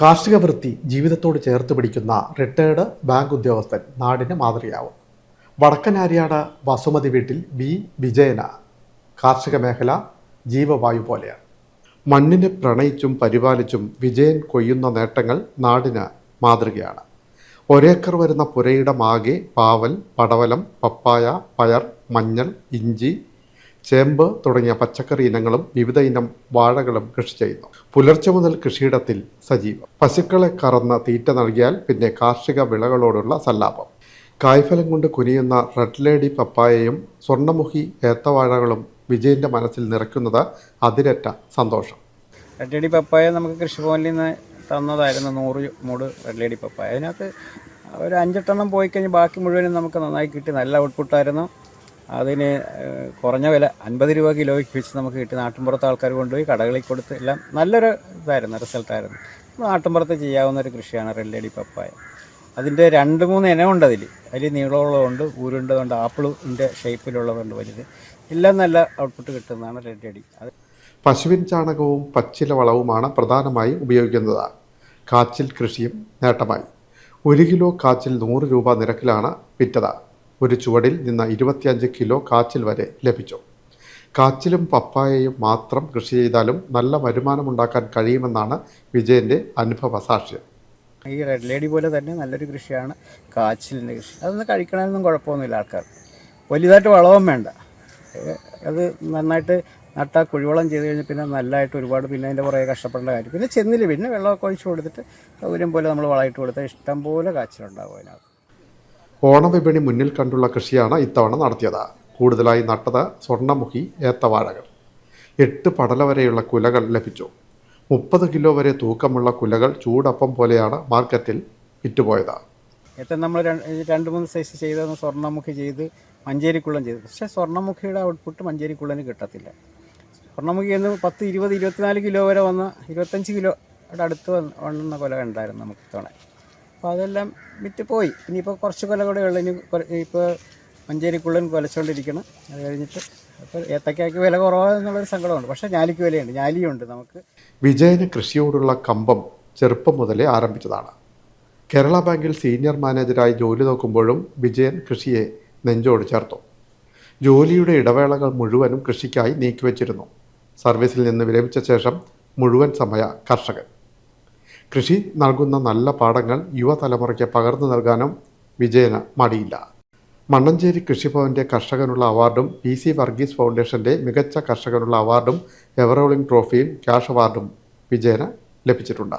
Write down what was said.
കാർഷിക വൃത്തി ജീവിതത്തോട് ചേർത്ത് പിടിക്കുന്ന റിട്ടയർഡ് ബാങ്ക് ഉദ്യോഗസ്ഥൻ നാടിന് മാതൃകയാവും. വടക്കനാര്യാട് വസുമതി വീട്ടിൽ ബി വിജയന കാർഷിക മേഖല ജീവവായു പോലെയാണ്. മണ്ണിനെ പ്രണയിച്ചും പരിപാലിച്ചും വിജയൻ കൊയ്യുന്ന നേട്ടങ്ങൾ നാടിന് മാതൃകയാണ്. ഒരേക്കർ വരുന്ന പുരയിടമാകെ പാവൽ പടവലം പപ്പായ പയർ മഞ്ഞൾ ഇഞ്ചി ചേമ്പ് തുടങ്ങിയ പച്ചക്കറി ഇനങ്ങളും വിവിധ ഇനം വാഴകളും കൃഷി ചെയ്യുന്നു. പുലർച്ചെ മുതൽ കൃഷിയിടത്തിൽ സജീവം. പശുക്കളെ കറന്ന് തീറ്റ നൽകിയാൽ പിന്നെ കാർഷിക വിളകളോടുള്ള സല്ലാപം. കായ്ഫലം കൊണ്ട് കുനിയുന്ന റെഡ് ലേഡി പപ്പായയും സ്വർണമുഖി ഏത്തവാഴകളും വിജയന്റെ മനസ്സിൽ നിറയ്ക്കുന്നത് അതിരറ്റ സന്തോഷം. റെഡ് ലേഡി പപ്പായ നമുക്ക് കൃഷിഭവനിൽ നിന്ന് തന്നതായിരുന്നു നൂറ് മൂട് റെഡ് ലേഡി പപ്പായ. അതിനകത്ത് ഒരു അഞ്ചെട്ടെണ്ണം പോയി കഴിഞ്ഞ് ബാക്കി മുഴുവനും നമുക്ക് നന്നായി കിട്ടി. നല്ല ഔട്ട്പുട്ടായിരുന്നു. അതിന് കുറഞ്ഞ വില അൻപത് രൂപ കിലോയ്ക്ക് വെച്ച് നമുക്ക് കിട്ടി. നാട്ടിൻപുറത്ത് ആൾക്കാർ കൊണ്ടുപോയി കടകളിൽ കൊടുത്ത് എല്ലാം നല്ലൊരു ഇതായിരുന്നു റിസൾട്ടായിരുന്നു നാട്ടിൻപുറത്ത് ചെയ്യാവുന്ന ഒരു കൃഷിയാണ് റെല്ലടി പപ്പായ. അതിന്റെ രണ്ട് മൂന്ന് ഇനം ഇനമുണ്ട് അതിൽ. അതിൽ നീളമുള്ളതുണ്ട് ഊരുണ്ടതുണ്ട് ആപ്പിളിന്റെ ഷേപ്പിലുള്ളതുണ്ട് വലുത്. എല്ലാം നല്ല ഔട്ട്പുട്ട് കിട്ടുന്നതാണ് റെല്ലടി. അത് പശുവിൻ ചാണകവും പച്ചില വളവുമാണ് പ്രധാനമായി ഉപയോഗിക്കുന്നത്. കാച്ചിൽ കൃഷിയും നേട്ടമായി. ഒരു കിലോ കാച്ചിൽ നൂറ് രൂപ നിരക്കിലാണ് വിറ്റത്. ഒരു ചുവടിൽ നിന്ന് ഇരുപത്തിയഞ്ച് കിലോ കാച്ചിൽ വരെ ലഭിച്ചു. കാച്ചിലും പപ്പായയും മാത്രം കൃഷി ചെയ്താലും നല്ല വരുമാനമുണ്ടാക്കാൻ കഴിയുമെന്നാണ് വിജയന്റെ അനുഭവ സാക്ഷ്യം. ഈ റെഡ് ലേഡി പോലെ തന്നെ നല്ലൊരു കൃഷിയാണ് കാച്ചിലിന്റെ കൃഷി. അതൊന്ന് കഴിക്കണമെന്നും കുഴപ്പമൊന്നുമില്ല ആൾക്കാർ വലുതായിട്ട് വളവും വേണ്ട. അത് നന്നായിട്ട് നട്ടാൽ കുഴിവളം ചെയ്ത് കഴിഞ്ഞാൽ പിന്നെ നല്ലതായിട്ട് ഒരുപാട് പിന്നെ അതിന്റെ കുറേ കഷ്ടപ്പെടേണ്ട കാര്യം. പിന്നെ ചെന്നില്ല പിന്നെ വെള്ളമൊക്കെ ഒഴിച്ച് കൊടുത്തിട്ട് സൗകര്യം പോലെ നമ്മൾ വളമിട്ട് കൊടുത്താൽ ഇഷ്ടം പോലെ കാച്ചിലുണ്ടാവും അതിനകത്ത്. ഓണവിപണി മുന്നിൽ കണ്ടുള്ള കൃഷിയാണ് ഇത്തവണ നടത്തിയത്. കൂടുതലായി നട്ടത് സ്വർണമുഖി ഏത്തവാഴകൾ. എട്ട് പടല വരെയുള്ള കുലകൾ ലഭിച്ചു. മുപ്പത് കിലോ വരെ തൂക്കമുള്ള കുലകൾ ചൂടപ്പം പോലെയാണ് മാർക്കറ്റിൽ വിറ്റുപോയത്. ഏറ്റവും നമ്മൾ രണ്ട് മൂന്ന് സൈസ് ചെയ്ത സ്വർണമുഖി ചെയ്ത് മഞ്ചേരിക്കുള്ളൻ ചെയ്തു. പക്ഷേ സ്വർണമുഖിയുടെ ഔട്ട്പുട്ട് മഞ്ചേരിക്കുള്ളന് കിട്ടത്തില്ല. സ്വർണമുഖി എന്ന് പത്ത് ഇരുപത് ഇരുപത്തിനാല് കിലോ വരെ വന്ന ഇരുപത്തഞ്ച് കിലോയുടെ അടുത്ത് വന്ന് കൊല ഉണ്ടായിരുന്നു നമുക്ക് ഇത്തവണ. അപ്പോൾ അതെല്ലാം വിറ്റ് പോയി. ഇനിയിപ്പോൾ കുറച്ച് കൊല കൂടെ ഉള്ളു. ഇനി ഇപ്പോൾ മഞ്ചേരിക്കുള്ളൻ കൊലച്ചുകൊണ്ടിരിക്കണം അത് കഴിഞ്ഞിട്ട് അപ്പോൾ ഏത്തക്കായ്ക്ക് വില കുറവാന്നുള്ളൊരു സങ്കടമുണ്ട്. പക്ഷേ ഞാലിക്ക് വിലയുണ്ട്. ഞാലിയുണ്ട് നമുക്ക്. വിജയന് കൃഷിയോടുള്ള കമ്പം ചെറുപ്പം മുതലേ ആരംഭിച്ചതാണ്. കേരള ബാങ്കിൽ സീനിയർ മാനേജരായി ജോലി നോക്കുമ്പോഴും വിജയൻ കൃഷിയെ നെഞ്ചോട് ചേർത്തു. ജോലിയുടെ ഇടവേളകൾ മുഴുവനും കൃഷിക്കായി നീക്കിവച്ചിരുന്നു. സർവീസിൽ നിന്ന് വിരമിച്ച ശേഷം മുഴുവൻ സമയ കർഷകൻ. കൃഷി നൽകുന്ന നല്ല പാഠങ്ങൾ യുവതലമുറയ്ക്ക് പകർന്നു നൽകാനും വിജയന് മടിയില്ല. മണ്ണഞ്ചേരി കൃഷിഭവന്റെ കർഷകനുള്ള അവാർഡും പി സി വർഗീസ് ഫൗണ്ടേഷന്റെ മികച്ച കർഷകനുള്ള അവാർഡും എവറോളിംഗ് ട്രോഫിയും ക്യാഷ് അവാർഡും വിജയന് ലഭിച്ചിട്ടുണ്ട്.